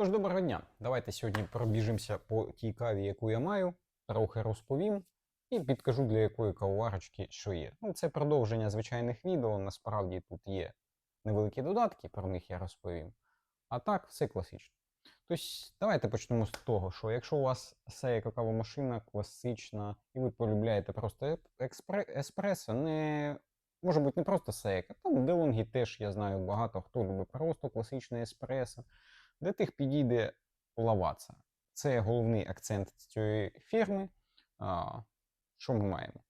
Тож доброго дня. Давайте сьогодні пробіжимося по тій каві, яку я маю, трохи розповім і підкажу, для якої кавоварочки що є. Ну, це продовження звичайних відео. Насправді тут є невеликі додатки, про них я розповім. А так, все класично. Тобто, давайте почнемо з того, що якщо у вас сея кавомашина класична, і ви полюбляєте просто еспресо, не може бути не просто сейка, там делонгі теж я знаю багато хто любить просто класичне еспресо. Для тих підійде лаваца. Це головний акцент цієї фірми. А, що ми маємо?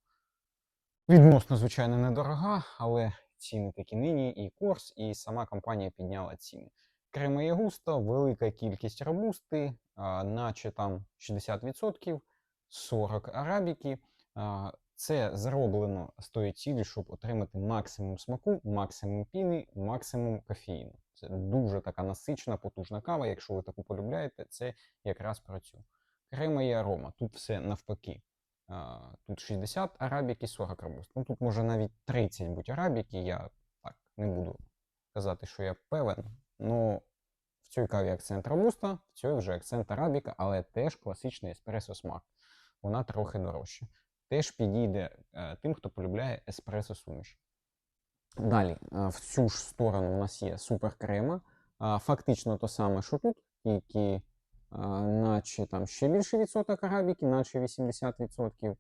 Відносно, звичайно, недорога, але ціни такі нині, і курс, і сама компанія підняла ціни. Крема є густа, велика кількість робусти, а, наче там 60%, 40 арабіки. А, Це зроблено з тої цілі, щоб отримати максимум смаку, максимум піни, максимум кофеїну. Це дуже така насичена, потужна кава. Якщо ви таку полюбляєте, це якраз про цю. Крема і арома. Тут все навпаки. Тут 60 арабіки, 40 робуст. Ну тут може навіть 30 бути арабіки. Я так не буду казати, що я певен. Ну в цій каві акцент робуста, в цій вже акцент арабіка, але теж класичний еспресо смак. Вона трохи дорожча. Теж підійде е, тим, хто полюбляє еспресо суміш. Далі, е, в цю ж сторону у нас є суперкрема. Фактично то саме, що тут, тільки наче там ще більше відсоток арабіки, наче 80%.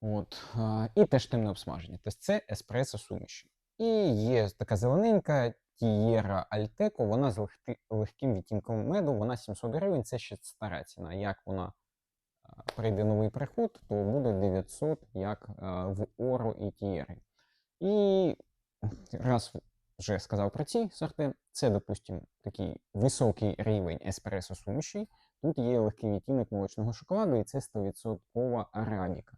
От. І теж темне обсмаження. Тобто це еспресо суміші. І є така зелененька Тієра Альтеко, вона з легким відтінком меду, вона 700 гривень, це ще стара ціна. Як вона прийде новий приход, то буде 900, як в Оро і Тієри. І раз вже сказав про ці сорти, це, допустимо, такий високий рівень еспресо суміші. Тут є легкий відтінок молочного шоколаду, і це 100% арабіка.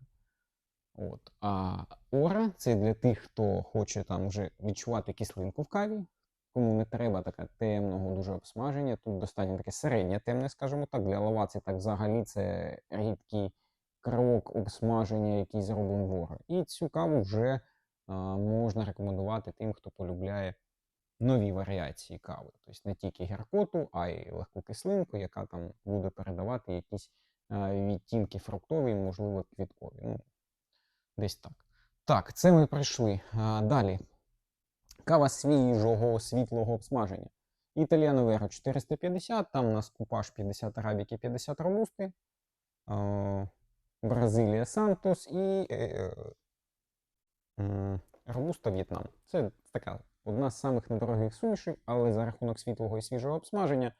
От. А ора це для тих, хто хоче там вже відчувати кислинку в каві, кому не треба таке темного дуже обсмаження. Тут достатньо таке середнє темне, скажімо так. Для лаваці так взагалі це рідкий крок обсмаження, який зроблений в ора. І цю каву вже можна рекомендувати тим, хто полюбляє нові варіації кави. Тобто не тільки гіркоту, а й легку кислинку, яка там буде передавати якісь відтінки фруктові, можливо, квіткові. Ну, десь так. Так, це ми пройшли. Далі. Кава свіжого світлого обсмаження. Італіано Веро 450, там у нас купаж 50 арабіки, 50 робусти. Бразилія Сантос і е, Робуста В'єтнам. Це така одна з самих недорогих сумішей, але за рахунок світлого і свіжого обсмаження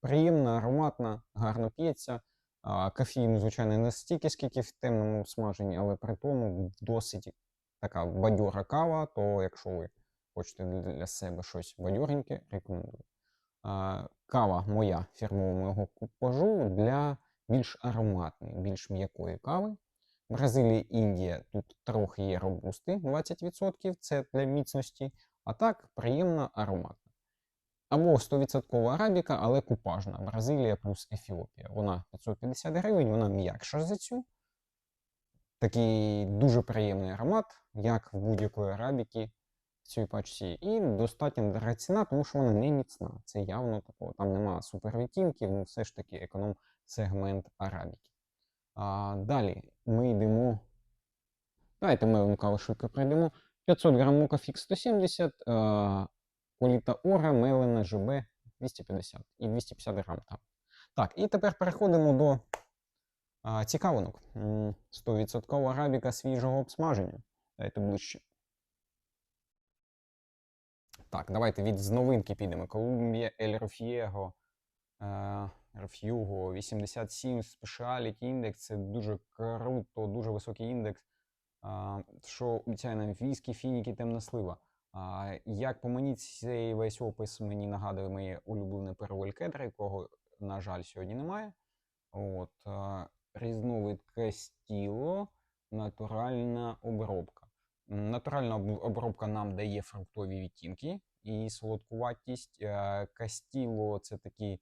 приємна, ароматна, гарно п'ється. Кофеїну, звичайно, не стільки, скільки в темному обсмаженні, але при тому досить така бадьора кава, то якщо ви хочете для себе щось бадьореньке, рекомендую. Кава моя фірмового купажу для більш ароматної, більш м'якої кави. Бразилія, Індія тут трохи є робусти, 20%, це для міцності, а так приємна ароматна. Або 100% арабіка, але купажна. Бразилія плюс Ефіопія. Вона 550 гривень, вона м'якша за цю. Такий дуже приємний аромат, як в будь-якої арабіки в цій пачці. І достатньо дорога ціна, тому що вона не міцна. Це явно такого. Там нема супервідтінків, ну все ж таки економ-сегмент арабіки. А, далі ми йдемо. Давайте ми каву швидко пройдемо. 500 грам мука фікс 170, а, Політа Ора, Мелена, ЖБ 250 і 250 грам там. Так, і тепер переходимо до а, цікавинок. 100% арабіка свіжого обсмаження. Дайте ближче. Так, давайте від з новинки підемо. Колумбія Ель Роф'єго. Е, 87 Speciality Index це дуже круто, дуже високий індекс, що обіцяє нам віскі, фініки, темна слива. Як по мені, цей весь опис мені нагадує моє улюблене переволь кедра, якого, на жаль, сьогодні немає. От, різновид Кастіло, натуральна обробка. Натуральна обробка нам дає фруктові відтінки і солодкуватість. Кастіло це такий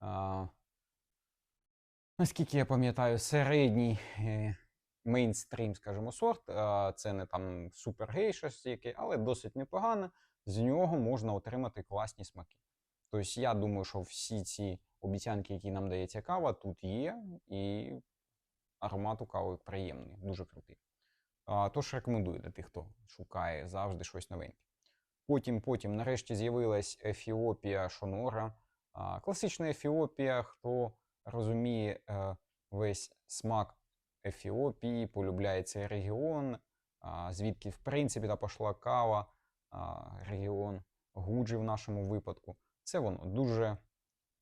а, наскільки я пам'ятаю, середній е, мейнстрім, скажімо, сорт. А, це не там супергей щось яке, але досить непогано. З нього можна отримати класні смаки. Тобто я думаю, що всі ці обіцянки, які нам дає ця кава, тут є, і аромат у кави приємний, дуже крутий. Тож рекомендую для тих, хто шукає завжди щось новеньке. Потім, потім, нарешті, з'явилась Ефіопія Шонора. Класична Ефіопія, хто розуміє е, весь смак Ефіопії, полюбляє цей регіон, звідки, в принципі, та пішла кава, регіон Гуджі в нашому випадку. Це воно дуже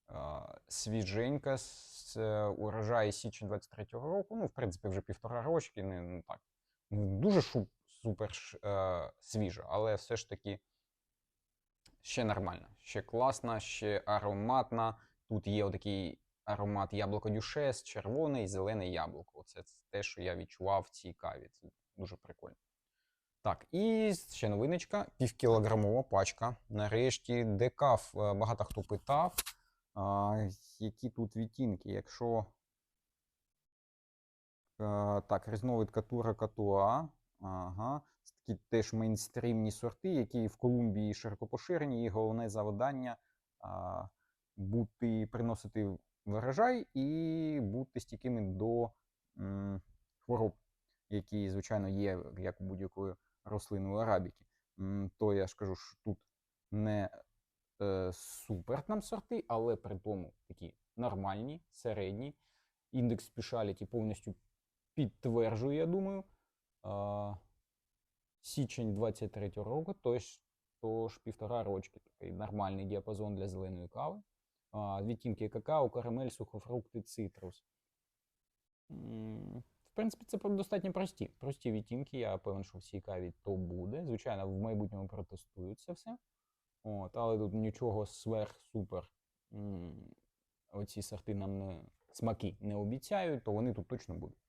а, свіженька, с- е, урожай січень 23-го року. Ну, в принципі, вже півтора рочки, не ну, так. Не дуже шу- супер е, свіжа, але все ж таки ще нормальна, ще класна, ще ароматна. Тут є отакий аромат яблуко дюшес, червоне і зелене яблуко. Це те, що я відчував в цій каві. Це дуже прикольно. Так, і ще новиночка, півкілограмова пачка. Нарешті декаф. Е, Багато хто питав, а, які тут відтінки. Якщо е, так, різновид Катура Катуа. Ага. Такі теж мейнстрімні сорти, які в Колумбії широко поширені. І головне завдання бути, приносити врожай і бути стійкими до м, хвороб, які, звичайно, є, як у будь-якої рослини арабіки. То я ж кажу, що тут не е, супер там сорти, але при тому такі нормальні, середні. Індекс спешаліті повністю підтверджує, я думаю. Січень 23 року, тож, тож півтора рочки. Такий нормальний діапазон для зеленої кави. Відтінки какао, карамель, сухофрукти, цитрус. В принципі, це достатньо прості. Прості відтінки. Я певен, що в цій каві то буде. Звичайно, в майбутньому протестують це все. От, але тут нічого сверх-супер. Оці сорти нам не, смаки не обіцяють, то вони тут точно будуть.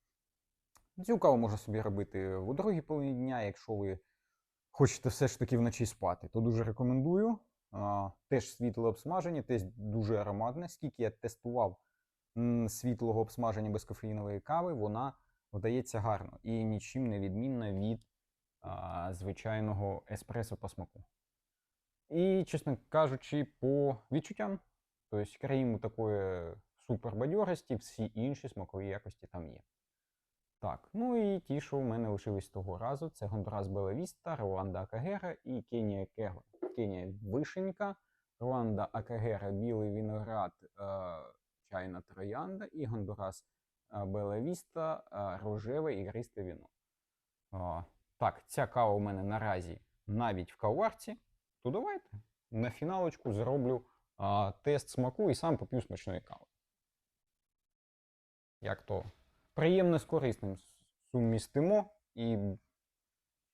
Цю каву можна собі робити у другій половині дня, якщо ви хочете все ж таки вночі спати, то дуже рекомендую. Теж світле обсмаження, теж дуже ароматне. Скільки я тестував світлого обсмаження безкофеїнової кави, вона вдається гарно і нічим не відмінна від звичайного еспресо по смаку. І, чесно кажучи, по відчуттям, тобто, крім такої супербадьорості, всі інші смакові якості там є. Так, ну і ті, що в мене лишились того разу, це Гондурас Белавіста, Руанда Акагера і Кенія Кегла. Кенія вишенька, Руанда Акагера, білий виноград, е, чайна троянда і Гондурас е, Белавіста, е, рожеве ігристе віно. А, так, ця кава у мене наразі навіть в каварці. То давайте на фіналочку зроблю а, тест смаку і сам поп'ю смачної кави. Як то приємно з корисним сумістимо, і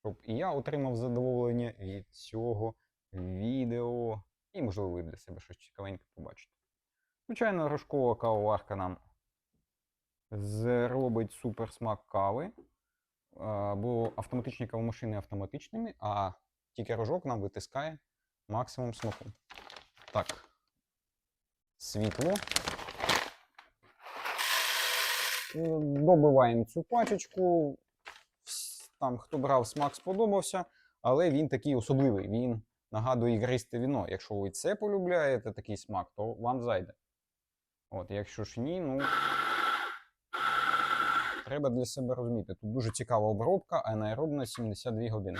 щоб і я отримав задоволення від цього відео, і, можливо, ви для себе щось цікавеньке побачите. Звичайно, рожкова кавоварка нам зробить супер смак кави, бо автоматичні кавомашини автоматичними, а тільки рожок нам витискає максимум смаку. Так, світло. Е, Добиваємо цю пачечку. Там, хто брав, смак сподобався, але він такий особливий. Він нагадує ігристе віно. Якщо ви це полюбляєте, такий смак, то вам зайде. От, якщо ж ні, ну. Треба для себе розуміти. Тут дуже цікава обробка, анаеробна 72 години.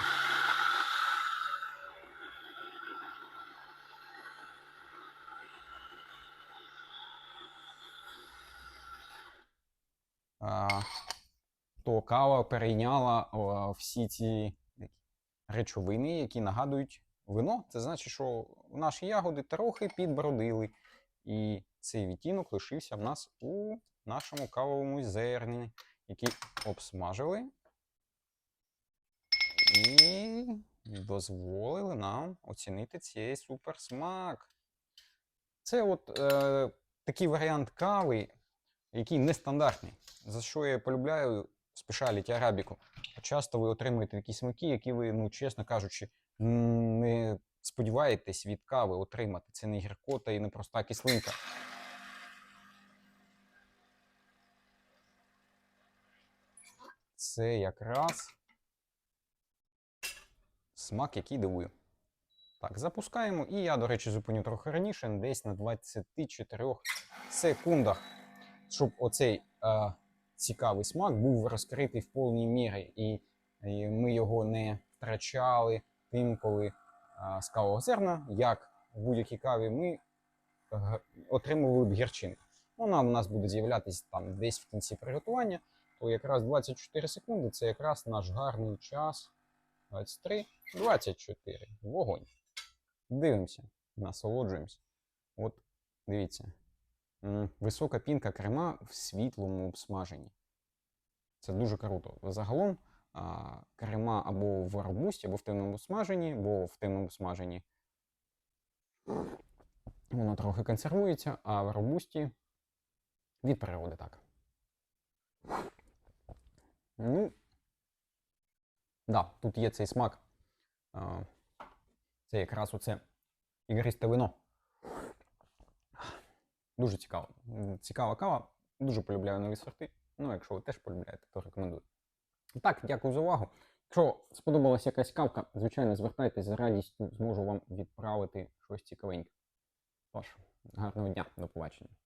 а, кава перейняла всі ці речовини, які нагадують вино. Це значить, що наші ягоди трохи підбродили, і цей відтінок лишився в нас у нашому кавовому зерні, який обсмажили і дозволили нам оцінити цей суперсмак. Це от е, такий варіант кави, який нестандартний. За що я полюбляю спешаліті арабіку. Часто ви отримуєте такі смаки, які ви, ну, чесно кажучи, не сподіваєтесь від кави отримати. Це не гіркота і не проста кислинка. Це якраз смак, який дивує. Так, запускаємо. І я, до речі, зупиню трохи раніше, десь на 24 секундах, щоб оцей е, цікавий смак був розкритий в повній мірі, і, і ми його не втрачали тим, коли е, з кавового зерна, як в будь-якій каві, ми г- отримували б гірчинку. Вона у нас буде з'являтися там десь в кінці приготування, то якраз 24 секунди це якраз наш гарний час. 23, 24. Вогонь. Дивимося, насолоджуємося. От, дивіться. Висока пінка крема в світлому обсмаженні. Це дуже круто. Загалом крема або в робусті, або в темному смаженні, або в темному смаженні. Воно трохи консервується, а в робусті від природи так. Ну, да, тут є цей смак. Це якраз оце ігристе вино. Дуже цікаво. Цікава кава. Дуже полюбляю нові сорти. Ну, якщо ви теж полюбляєте, то рекомендую. Так, дякую за увагу. Якщо сподобалася якась кавка, звичайно, звертайтесь з радістю, зможу вам відправити щось цікавеньке. Тож, гарного дня, до побачення.